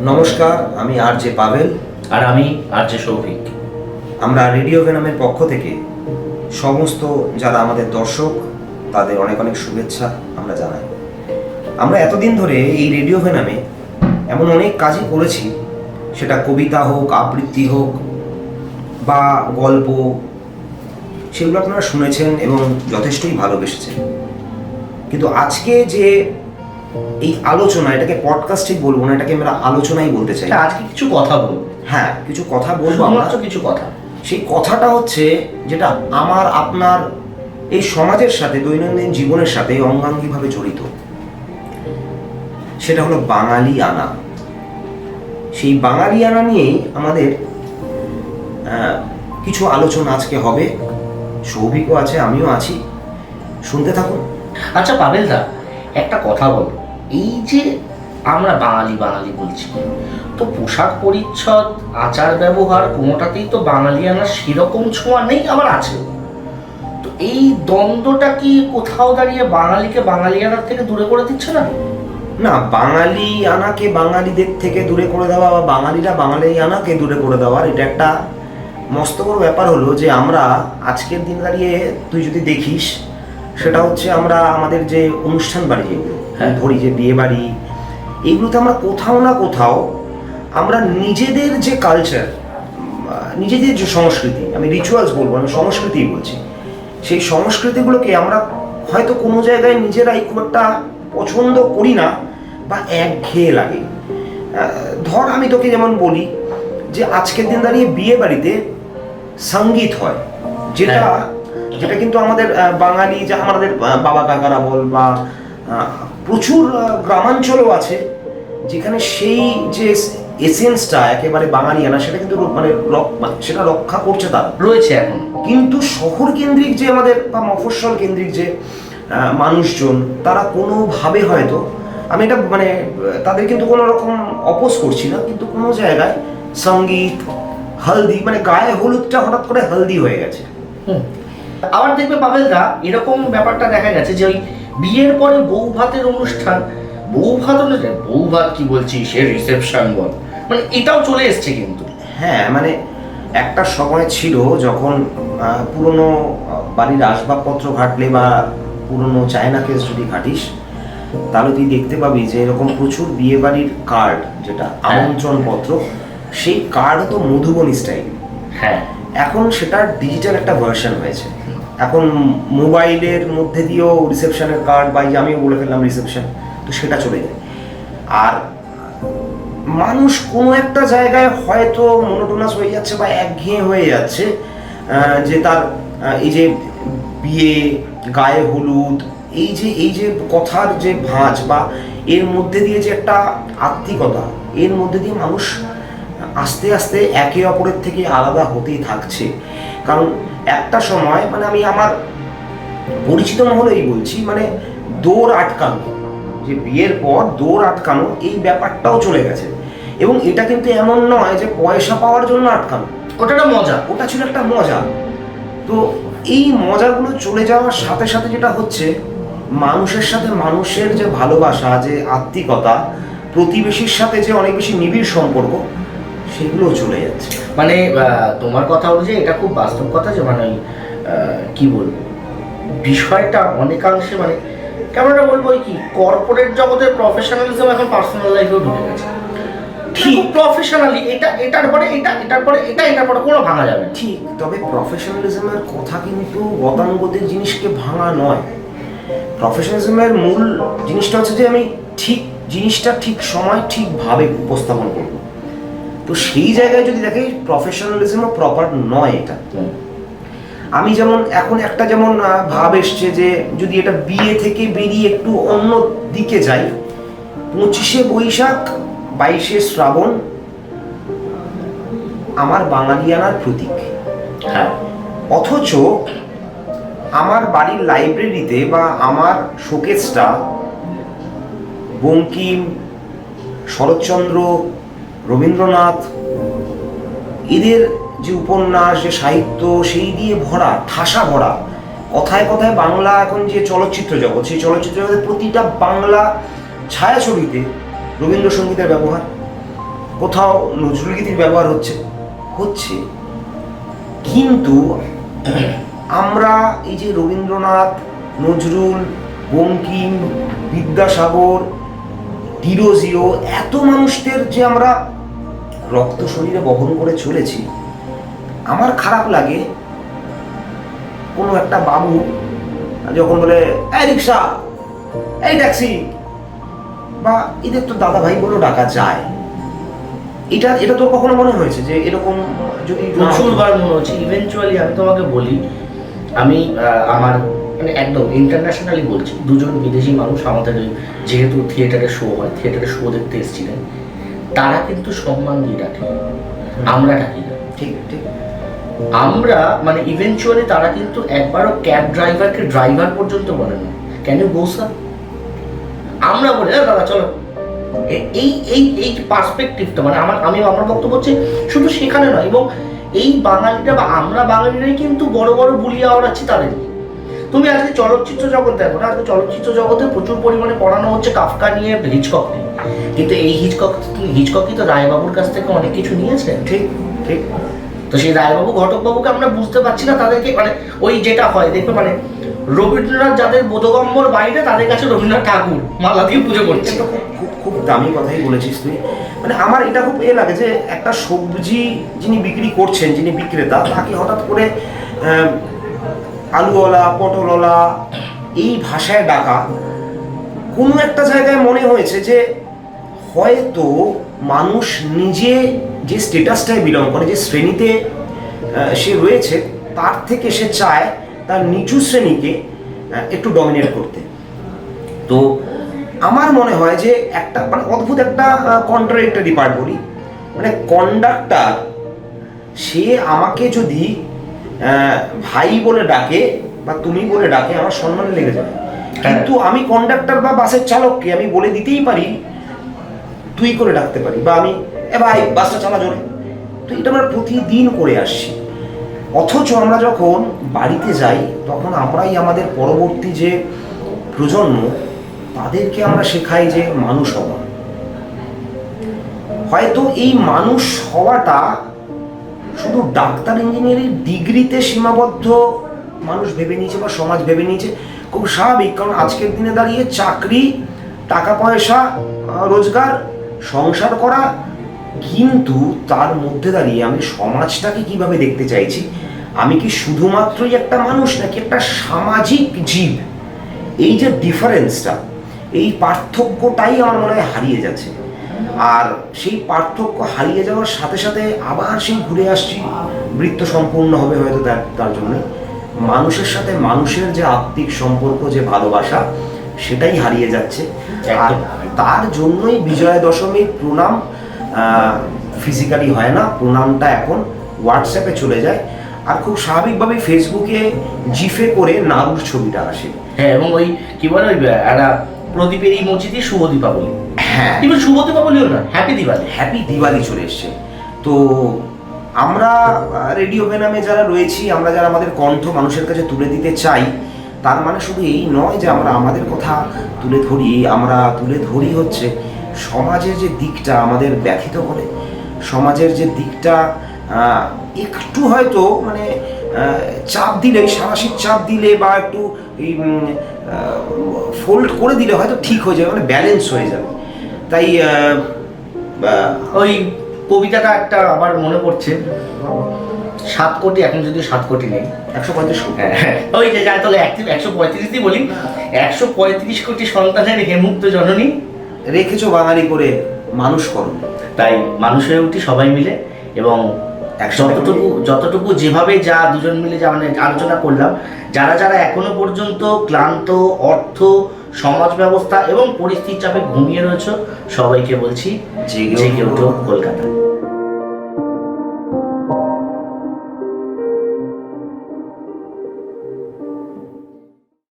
নমস্কার আমি আর জে পাভেল। আর আমি আর যে সৌভিক আমরা রেডিও ভেনামের পক্ষ থেকে সমস্ত যারা আমাদের দর্শক তাদের অনেক অনেক শুভেচ্ছা আমরা জানাই। আমরা এতদিন ধরে এই রেডিও ভেনামে এমন অনেক কাজই করেছি সেটা কবিতা হোক আবৃত্তি হোক বা গল্প সেগুলো আপনারা শুনেছেন এবং যথেষ্টই ভালোবেসেছেন। কিন্তু আজকে যে এই আলোচনা এটাকে পডকাস্ট ঠিক বলব না এটাকে আমরা আলোচনাই বলতে চাই। আজকে কিছু কথা বলব। হ্যাঁ কিছু কথা বলব আমরা। শুধুমাত্র কিছু কথা। সেই কথাটা হচ্ছে যেটা আমার আপনার এই সমাজের সাথে দৈনন্দিন জীবনের সাথে অঙ্গাঙ্গিভাবে জড়িত। সেটা হলো বাঙালি আনা। সেই বাঙালি আনা নিয়েই আমাদের আহ, কিছু আলোচনা আজকে হবে। সৌভিকও আছে আমিও আছি। শুনতে থাকুন। আচ্ছা পাবেল দা একটা কথা বলো। এই যে আমরা বাঙালি বাঙালি বলছি, তো পোশাক পরিচ্ছদ, আচার ব্যবহার, কোনোটাতেই তো বাঙালিয়ানার সেরকম ছোঁয়া নেই আবার আছে। তো এই দ্বন্দ্বটা কি কোথাও দাঁড়িয়ে বাঙালিকে বাঙালিয়ানার থেকে দূরে করে দিচ্ছে না না বাঙালি আনাকে বাঙালিদের থেকে দূরে করে দেওয়া বা বাঙালিরা বাঙালি আনাকে দূরে করে দেওয়ার এটা একটা মস্ত বড় ব্যাপার হলো যে আমরা আজকের দিন দাঁড়িয়ে তুই যদি দেখিস সেটা হচ্ছে আমরা আমাদের যে অনুষ্ঠান বাড়ি যেগুলো হ্যাঁ। ধরি যে বিয়ে বাড়ি এইগুলোতে আমরা কোথাও না কোথাও আমরা নিজেদের যে কালচার নিজেদের যে সংস্কৃতি আমি রিচুয়ালস বলব আমি সংস্কৃতিই বলছি সেই সংস্কৃতিগুলোকে আমরা হয়তো কোনো জায়গায় নিজেরাই খুব একটা পছন্দ করি না বা একঘেয়ে লাগে ধর আমি তোকে যেমন বলি যে আজকের দিন দাঁড়িয়ে বিয়ে বাড়িতে সংগীত হয় যেটা হ্যাঁ। যেটা কিন্তু আমাদের বাঙালি যা আমাদের বাবা কাকারা বল বা প্রচুর গ্রামাঞ্চলও আছে যেখানে সেই যে এসেন্সটা একেবারে বাঙালি আনা সেটা কিন্তু মানে সেটা রক্ষা করছে তারা। রয়েছে এখন। কিন্তু শহর কেন্দ্রিক যে আমাদের বা মফস্বল কেন্দ্রিক যে মানুষজন তারা কোনোভাবে হয়তো আমি এটা মানে তাদের কিন্তু কোনো রকম অপোজ করছি না কিন্তু কোনো জায়গায় সংগীত হলদি মানে গায়ে হলুদটা হঠাৎ করে হলদি হয়ে গেছে। হুম। আবার দেখবে পাবেল দা এরকম ব্যাপারটা দেখা গেছে যে ওই বিয়ের পরে বউ ভাতের অনুষ্ঠান বউ ভাত অনুষ্ঠান বউ ভাত কি বলছি সে রিসেপশন বল। মানে এটাও চলে এসছে কিন্তু। হ্যাঁ মানে একটা সময় ছিল যখন পুরনো বাড়ির আসবাবপত্র ঘাটলে বা পুরনো চায়না কেস যদি ঘাটিস তাহলে তুই দেখতে পাবি যে এরকম প্রচুর বিয়ে বাড়ির কার্ড যেটা আমন্ত্রণ পত্র সেই কার্ড তো মধুবনী স্টাইল হ্যাঁ। এখন সেটা ডিজিটাল একটা ভার্সন হয়েছে। এখন মোবাইলের মধ্যে দিয়েও রিসেপশনের কার্ড বা আমিও বলে ফেললাম রিসেপশন তো সেটা চলে যায়। আর মানুষ কোনো একটা জায়গায় হয়তো মনোটোনাস হয়ে যাচ্ছে বা একঘেয়ে হয়ে যাচ্ছে যে তার এই যে বিয়ে, গায়ে হলুদ, এই যে এই যে কথার যে ভাঁজ বা এর মধ্যে দিয়ে যে একটা আত্মিকতা, এর মধ্যে দিয়ে মানুষ আস্তে আস্তে একে অপরের থেকে আলাদা হতেই থাকছে। কারণ একটা সময় মানে আমি আমার পরিচিত মহলেই বলছি মানে দৌড় আটকানো যে বিয়ের পর দৌড় আটকানো এই ব্যাপারটাও চলে গেছে। এবং এটা কিন্তু এমন নয় যে পয়সা পাওয়ার জন্য আটকানো। ওটা একটা মজা। ওটা ছিল একটা মজা। তো এই মজাগুলো চলে যাওয়ার সাথে সাথে যেটা হচ্ছে মানুষের সাথে মানুষের যে ভালোবাসা যে আত্মিকতা প্রতিবেশীর সাথে যে অনেক বেশি নিবিড় সম্পর্ক সেগুলো চলে যাচ্ছে। মানে তোমার কথা অনুযায়ী এটা খুব বাস্তব কথা যে মানে কি বলব? বিষয়টা অনেকাংশে মানে কেমন একটা বলব কি কর্পোরেট জগতের প্রফেশনালিজম এখন পার্সোনাল লাইফেও ঢুকে গেছে। ঠিক। প্রফেশনালি এটা এটার পরে এটা এটার পরে এটা এটার পরে কোনো ভাঙা যাবে ঠিক তবে প্রফেশনালিজমের কথা কিন্তু গতানুগতিক জিনিসকে ভাঙা নয়। প্রফেশনালিজমের মূল জিনিসটা হচ্ছে যে আমি ঠিক জিনিসটা ঠিক সময় ঠিকভাবে উপস্থাপন করব। তো সেই জায়গায় যদি দেখে প্রফেশনালিজমও প্রপার নয় এটা। আমি যেমন এখন একটা যেমন ভাব এসছে যে যদি এটা বিয়ে থেকে বেরিয়ে একটু অন্য দিকে যাই পঁচিশে বৈশাখ বাইশে শ্রাবণ আমার বাঙালিয়ানার প্রতীক। হ্যাঁ। অথচ আমার বাড়ির লাইব্রেরিতে বা আমার শোকেসটা বঙ্কিম শরৎচন্দ্র রবীন্দ্রনাথ, এদের যে উপন্যাস, যে সাহিত্য, সেই দিয়ে ভরা, ঠাসা ভরা, কথায় কথায় বাংলা এখন যে চলচ্চিত্র জগৎ, সেই চলচ্চিত্র জগতের প্রতিটা বাংলা ছায়াছবিতে রবীন্দ্রসঙ্গীতের ব্যবহার, কোথাও নজরুলগীতির ব্যবহার হচ্ছে হচ্ছে। কিন্তু আমরা এই যে রবীন্দ্রনাথ, নজরুল, বঙ্কিম, বিদ্যাসাগর ডিরোজিও এত মানুষদের যে আমরা রক্ত শরীরে বহন করে চলেছি। আমার খারাপ লাগে কোনো একটা বাবু যখন বলে, এই রিক্সা, এই ট্যাক্সি, বা এদের তো দাদা ভাই বলেও ডাকা যায়। এটা এটা তোর কখনো মনে হয়েছে যে এরকম যদি প্রচুরবার মনে হচ্ছে। ইভেনচুয়ালি আমি তোমাকে বলি, আমি আমার মানে একদম ইন্টারন্যাশনালি বলছি, দুজন বিদেশি মানুষ আমাদের যেহেতু থিয়েটারে শো হয় থিয়েটারে শো দেখতে এসেছিলেন। তারা কিন্তু সম্মান দিয়ে ডাকে। আমরা ডাকি না। ঠিক ঠিক। আমরা মানে ইভেনচুয়ালি তারা কিন্তু একবারও ক্যাব ড্রাইভারকে ড্রাইভার পর্যন্ত বলে না। কেন বৌসা আমরা বলি, "এ দাদা, চলো। এই এই এই পার্সপেক্টিভটা মানে আমার, আমি, আমার বক্তব্য হচ্ছে শুধু সেখানে নয়, এবং এই বাঙালিটা বা আমরা বাঙালিরাই কিন্তু বড় বড় বুলিয়া ওড়াচ্ছি তাদের তুমি আজকে চলচ্চিত্র জগৎ দেখো না? আজকে চলচ্চিত্র জগতে প্রচুর পরিমাণে পড়ানো হচ্ছে কাফকা নিয়ে হিচকক নিয়ে কিন্তু এই হিচকক হিচকই তো রায়বাবুর কাছ থেকে অনেক কিছু নিয়েছে। ঠিক ঠিক। তো সেই রায়বাবু ঘটকবাবুকে আমরা বুঝতে পারছি না তাদেরকে মানে ওই যেটা হয় দেখবে মানে রবীন্দ্রনাথ যাদের বোধগম্যর বাইরে তাদের কাছে রবীন্দ্রনাথ ঠাকুর মালা দিয়ে পুজো করছে। খুব খুব দামি কথাই বলেছিস তুই। মানে আমার এটা খুব এ লাগে যে একটা সবজি যিনি বিক্রি করছেন যিনি বিক্রেতা তাকে হঠাৎ করে আলুওয়ালা, পটলওয়ালা, এই ভাষায় ডাকা, কোনো একটা জায়গায় মনে হয়েছে যে হয়তো মানুষ নিজে যে স্টেটাসটায় বিলং করে, যে শ্রেণীতে সে রয়েছে, তার থেকে সে চায় তার নিচু শ্রেণীকে একটু ডমিনেট করতে। তো আমার মনে হয় যে একটা মানে অদ্ভুত একটা কন্ট্রাডিক্টরি পার্ট বলি। মানে কন্ডাক্টার সে আমাকে যদি ভাই বলে ডাকে বা তুমি বলে ডাকে আমার সম্মানে লেগে যাবে কিন্তু আমি কন্ডাক্টর বা বাসের চালককে আমি বলে দিতেই পারি তুই করে ডাকতে পারি বা আমি এ ভাই বাসটা চালা জোরে। তো এটা আমরা প্রতিদিন করে আসছি। অথচ আমরা যখন বাড়িতে যাই তখন আমরাই আমাদের পরবর্তী যে প্রজন্ম তাদেরকে আমরা শেখাই যে মানুষ হওয়া। হয়তো এই মানুষ হওয়াটা শুধু ডাক্তার ইঞ্জিনিয়ারিং ডিগ্রিতে সীমাবদ্ধ মানুষ ভেবে নিয়েছে বা সমাজ ভেবে নিয়েছে, খুব স্বাভাবিক। কারণ আজকের দিনে দাঁড়িয়ে চাকরি, টাকা পয়সা রোজগার, সংসার করা, কিন্তু তার মধ্যে দাঁড়িয়ে আমি সমাজটাকে কীভাবে দেখতে চাইছি? আমি কি শুধুমাত্রই একটা মানুষ নাকি একটা সামাজিক জীব? এই যে ডিফারেন্সটা এই পার্থক্যটাই আমার মনে হয় হারিয়ে যাচ্ছে। আর সেই পার্থক্য হারিয়ে যাওয়ার সাথে সাথে আবার সেই ঘুরে আসছি। বৃত্ত সম্পূর্ণ হবে হয়তো তার তার জন্য। মানুষের সাথে মানুষের যে আত্মিক সম্পর্ক যে ভালোবাসা সেটাই হারিয়ে যাচ্ছে। আর তার জন্যই বিজয়া দশমীর প্রণাম ফিজিক্যালি হয় না। প্রণামটা এখন হোয়াটসঅ্যাপে চলে যায়। আর খুব স্বাভাবিকভাবে ফেসবুকে জিফে করে নাড়ুর ছবিটা আসে। হ্যাঁ এবং ওই কি বলে ওই একটা প্রদীপের এই মসজিদে শুভ দীপাবলি। হ্যাঁ। কিন্তু শুভ দীপাবলিও না হ্যাপি দিওয়ালি হ্যাপি দিওয়ালি চলে এসছে। তো আমরা রেডিও বেনামে যারা রয়েছি আমরা যারা আমাদের কণ্ঠ মানুষের কাছে তুলে দিতে চাই তার মানে শুধু এই নয় যে আমরা আমাদের কথা তুলে ধরি আমরা তুলে ধরি হচ্ছে সমাজের যে দিকটা আমাদের ব্যথিত করে সমাজের যে দিকটা একটু হয়তো মানে চাপ দিলে সারাশিক চাপ দিলে বা একটু এই ফোল্ড করে দিলে হয়তো ঠিক হয়ে যাবে মানে ব্যালেন্স হয়ে যাবে। তাই ওই কবিতাটা একটা আমার মনে পড়ছে। সাত কোটি এখন যদি সাত কোটি নেই। একশো পঁয়ত্রিশ কোটি। হ্যাঁ, ওই যে যাই তাহলে একশো পঁয়ত্রিশ দিয়ে বলি। একশো পঁয়ত্রিশ কোটি সন্তানের হেমুক্ত জননী। রেখেছো বাঙালি করে মানুষ করো। তাই মানুষ হয়ে উঠি সবাই মিলে এবং যতটুকু যতটুকু যেভাবে যা দুজন মিলে যা মানে আলোচনা করলাম যারা যারা এখনও পর্যন্ত ক্লান্ত অর্থ সমাজ ব্যবস্থা এবং পরিস্থিতির চাপে ঘুমিয়ে রয়েছে সবাইকে বলছি জেগে। ওঠো কলকাতা